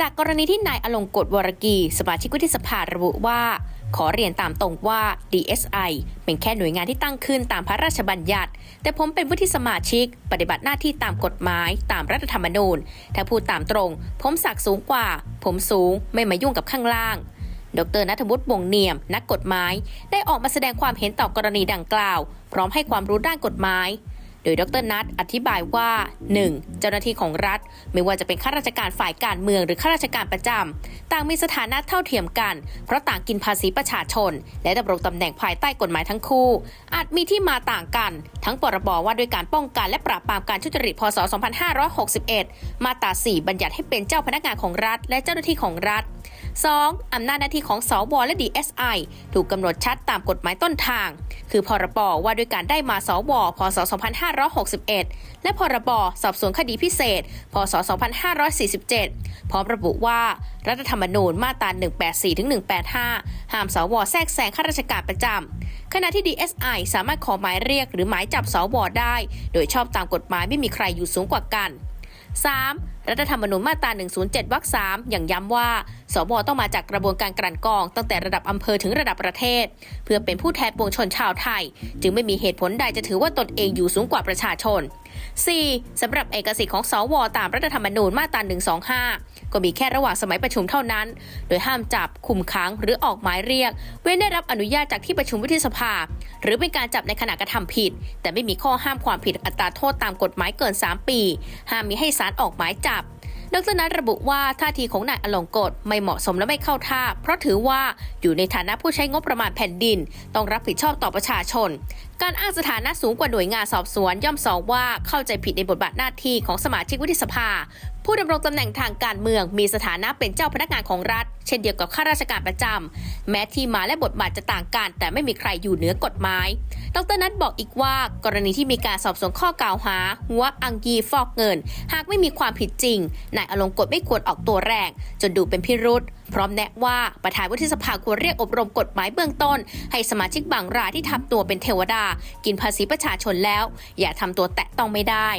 จากกรณีที่นายอลงกฎวรกี สมาชิกวุฒิสภาระบุว่า ขอเรียนตามตรงว่า DSI เป็นแค่หน่วยงานที่ตั้งขึ้นตามพระราชบัญญัติ แต่ผมเป็นวุฒิสมาชิก ปฏิบัติหน้าที่ตามกฎหมาย ตามรัฐธรรมนูญ ถ้าพูดตามตรง ผมศักดิ์สูงกว่า ผมสูงไม่มายุ่งกับข้างล่าง ดรนัทวุฒิวงเนียม นักกฎหมาย ได้ออกมาแสดงความเห็นต่อกรณีดังกล่าว พร้อมให้ความรู้ด้านกฎหมาย โดยดรนัทอธิบายว่า 1. เจ้าหน้าที่ของรัฐ ไม่ว่าจะเป็นข้าราชการฝ่ายการเมืองหรือข้าราชการประจำต่างมีสถานะเท่าเทียมกัน เพราะต่างกินภาษีประชาชน และดำรงตำแหน่งภายใต้กฎหมายทั้งคู่ อาจมีที่มาต่างกัน ทั้งปรบว่าด้วยการป้องกันและปราบปรามการทุจริตพศ 2561 มาตรา 4 บัญญัติให้เป็นเจ้าพนักงานของรัฐ และเจ้าหน้าที่ของรัฐ 2. อำนาจหน้าที่ของสวและ DSI ถูกกำหนดชัดตามกฎหมายต้นทาง คือพรบว่าด้วยการได้มาสวพศ 2561 และพรบสอบสวนคดีพิเศษ พศ 2547 พร้อมระบุว่า รัฐธรรมนูญมาตรา 184ถึง185 ห้ามสวแทรกแซงข้าราชการประจำขณะที่ DSI สามารถขอหมายเรียกหรือหมายจับสวได้ โดยชอบตามกฎหมายไม่มีใครอยู่สูงกว่ากัน 3. รัฐธรรมนูญมาตรา 107 วรรค 3 อย่างย้ำว่า สวต้องมาจากกระบวนการกลั่นกรอง ตั้งแต่ระดับอำเภอถึงระดับประเทศ เพื่อเป็นผู้แทนปวงชนชาวไทย จึงไม่มีเหตุผลใดจะถือว่าตนเองอยู่สูงกว่าประชาชน 4. สำหรับเอกสิทธิ์ของสวตามรัฐธรรมนูญมาตรา125 ก็มีแค่ระหว่างสมัยประชุมเท่านั้น โดยห้ามจับคุมขังหรือออกหมายเรียก เว้นได้รับอนุญาตจากที่ประชุมวุฒิสภา หรือเป็นการจับในขณะกระทำผิด แต่ไม่มีข้อห้ามความผิดอัตราโทษตามกฎหมายเกิน 3 ปี ห้ามมีให้ศาลออกหมายจับ ดรนัทระบุว่าท่าทีของนายอลงกฎไม่เหมาะสมและไม่เข้าท่า เพราะถือว่าอยู่ในฐานะผู้ใช้งบประมาณแผ่นดิน ต้องรับผิดชอบต่อประชาชน การอ้างสถานะสูงกว่าหน่วยงานสอบสวนย่อมสอบว่าเข้าใจผิดในบทบาทหน้าที่ของสมาชิกวุฒิสภา ผู้ดำรงตำแหน่งทางการเมืองมีสถานะเป็นเจ้าพนักงานของรัฐ เช่นเดียวกับข้าราชการประจำ แม้ที่มาและบทบาทจะต่างกัน แต่ไม่มีใครอยู่เหนือกฎหมาย ดรนัทบอกอีกว่า กรณีที่มีการสอบสวนข้อกล่าวหาหัวอังยีฟอกเงิน หากไม่มีความผิดจริงนายอลงกฎไม่ควรออกตัวแรง จนดูเป็นพิรุษพร้อมแนะว่าประธานวุฒิสภาควรเรียกอบรมกฎหมายเบื้องต้น ให้สมาชิกบางรายที่ทำตัวเป็นเทวดา กินภาษีประชาชนแล้ว อย่าทำตัวแตะต้องไม่ได้